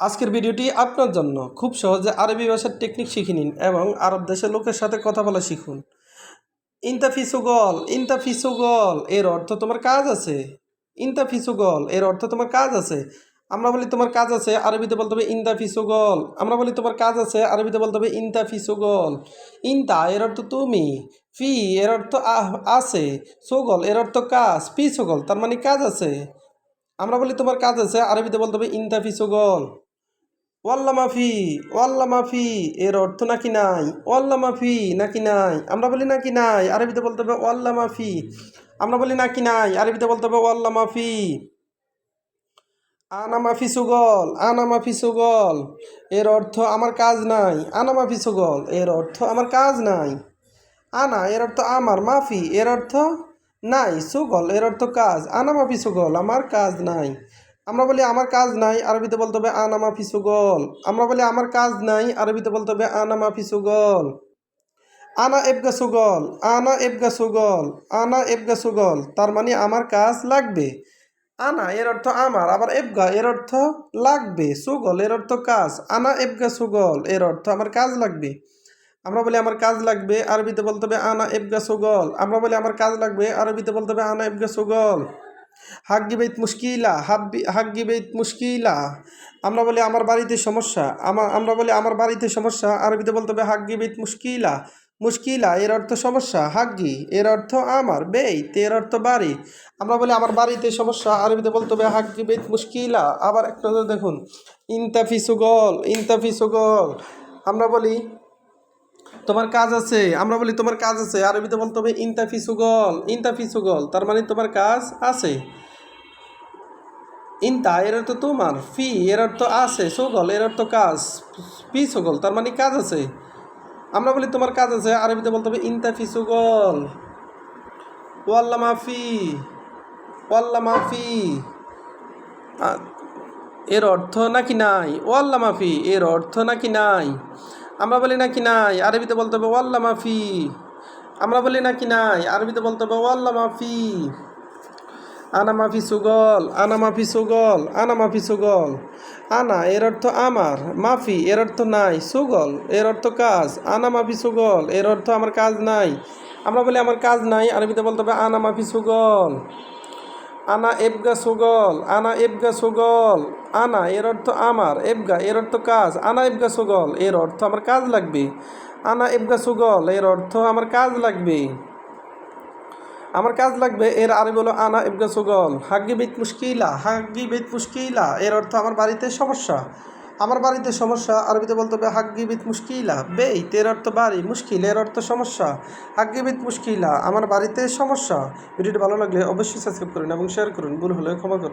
আজকের ভিডিওটি আপনার জন্য। খুব সহজে আরবি ভাষার টেকনিক শিখে নিন এবং আরব দেশের লোকের সাথে কথা বলা শিখুন। ইন্তাফিসুগল ইন্তাফিসুগল, এর অর্থ তোমার কাজ আছে। ইন্তাফিসুগল, এর অর্থ তোমার কাজ আছে। আমরা বলি তোমার কাজ আছে, আরবিতে বলতে হবে ইন্তাফিসুগল। আমরা বলি তোমার কাজ আছে, আরবিতে বলতে হবে ইন্তাফিসুগল। ইন্তা, এর অর্থ তুমি। ফি, এর অর্থ আছে। সুগল, এর অর্থ কাজ। পি সুগল, তার মানে কাজ আছে। আমরা বলি তোমার কাজ আছে, আরবিতে বলতে হবে ইন্তাফিসুগল। ওয়াল্লা মাফি ওয়াল্লা মাফি, এর অর্থ নাকি নাই? ওয়াল্লা মাফি, নাকি নাই? আমরা বলি নাকি নাই, আরবিতে বলতে হবে ওয়াল্লা মাফি। আমরা বলি নাকি নাই, আরবিতে বলতে হবে ওয়াল্লা মাফি। আনা মাফি সুগল, আনা মাফি সুগল, এর অর্থ আমার কাজ নাই। আনা মাফি সুগল, এর অর্থ আমার কাজ নাই। আনা, এর অর্থ আমার মাফি, এর অর্থ নাই, সুগল, এর অর্থ কাজ। আনা মাফি সুগল, আমার কাজ নাই। আমরা বলি, আমার কাজ নাই, আরবিতে বলতে হবে, আনা মাফি সুগল আমরা বলি, আমার কাজ নাই, আরবিতে বলতে হবে, আনা মাফি সুগল আনা এবগা সুগল আনা এবগা সুগল আনা এবগা সুগল তার মানে আমার কাজ লাগবে। আনা এর অর্থ আমার। আবার এবগা এর অর্থ লাগবে। সুগল এর অর্থ কাজ। আনা এবগা সুগল এর অর্থ আমার কাজ লাগবে। আমরা বলি, আমার কাজ লাগবে। আরবিতে বলতে হবে, আনা এবগা সুগল আমরা বলি, আমার কাজ লাগবে। আরবিতে বলতে হবে, আনা এবগা সুগল হাগ্গি বেত মুশকিলা, হাব্বি, হাগ্গি বেত মুশকিলা। আমরা বলি, আমার বাড়িতে সমস্যা। আমার আমরা বলি, আমার বাড়িতে সমস্যা। আরবিতে বলতে হবে, হাগ্গি বেত মুশকিলা। মুশকিলা, এর অর্থ সমস্যা, হাগ্গি, এর অর্থ আমার বেত এর অর্থ বাড়ি। আমরা বলি, আমার বাড়িতে সমস্যা। আরবিতে বলতে হবে, হাগ্গি বেত মুশকিলা। আবার একটা দেখুন ইনতাফি সুগল ইনতাফি সুগল আমরা বলি তোমার কাজ আছে? আমরা বলি, তোমার কাজ আছে? আরবিতে বলতে হবে ইনতাফি সুগল। ইনতাফি সুগল, তার মানে তোমার কাজ আছে। ইনতা, এর অর্থ তোমার। ফি, এর অর্থ আছে। সুগল, এর অর্থ কাজ। ফি সুগল, তার মানে কাজ আছে। আমরা বলি, তোমার কাজ আছে? আরবিতে বলতে হবে ইনতাফি সুগল। ওয়াল্লা মাফি ওয়াল্লা মাফি এর অর্থ নাকি নাই? ওয়াল্লা মাফি এর অর্থ নাকি নাই? আমরা বলি নাকি নাই? আরবিতে বলতে হবে, ওয়াল্লা মাফি আমরা বলি নাকি নাই? আরবিতে বলতে হবে, ওয়াল্লা মাফি আনা মাফি সুগল, আনা মাফি সুগল, আনা মাফি সুগল। আনা, এর অর্থ আমার। মাফি এর অর্থ নাই। সুগল, এর অর্থ কাজ। আনা মাফি সুগল, এর অর্থ আমার কাজ নাই। আমরা বলি আমার কাজ নাই, আরবিতে বলতে হবে, আনা মাফি সুগল। আনা এবগা সুগল, আনা এবগা সুগল, আনা এর অর্থ আমার, এবগা এর অর্থ কাজ, আনা এবগা সুগল, এর অর্থ আমার কাজ লাগবে। আনা এবগা সুগল, এর অর্থ আমার কাজ লাগবে। আমার কাজ লাগবে, এর আরে বলো আনা এবগা সুগল। হাগ্গি বেত মুশকিলা, হাগ্গি বেত মুশকিলা, এর অর্থ আমার বাড়িতে সমস্যা। আমার বাড়িতে সমস্যা, আরবিতে বলতে হবে হাগ্গিবিদ মুশকিলা। বেইত তের অর্থ বাড়ি, মুশকিল, এর অর্থ সমস্যা। হাগ্গিবিদ মুশকিলা, আমার বাড়িতে সমস্যা। ভিডিওটি ভালো লাগলে অবশ্যই সাবস্ক্রাইব করুন এবং শেয়ার করুন, ভুল হলে ক্ষমা করুন।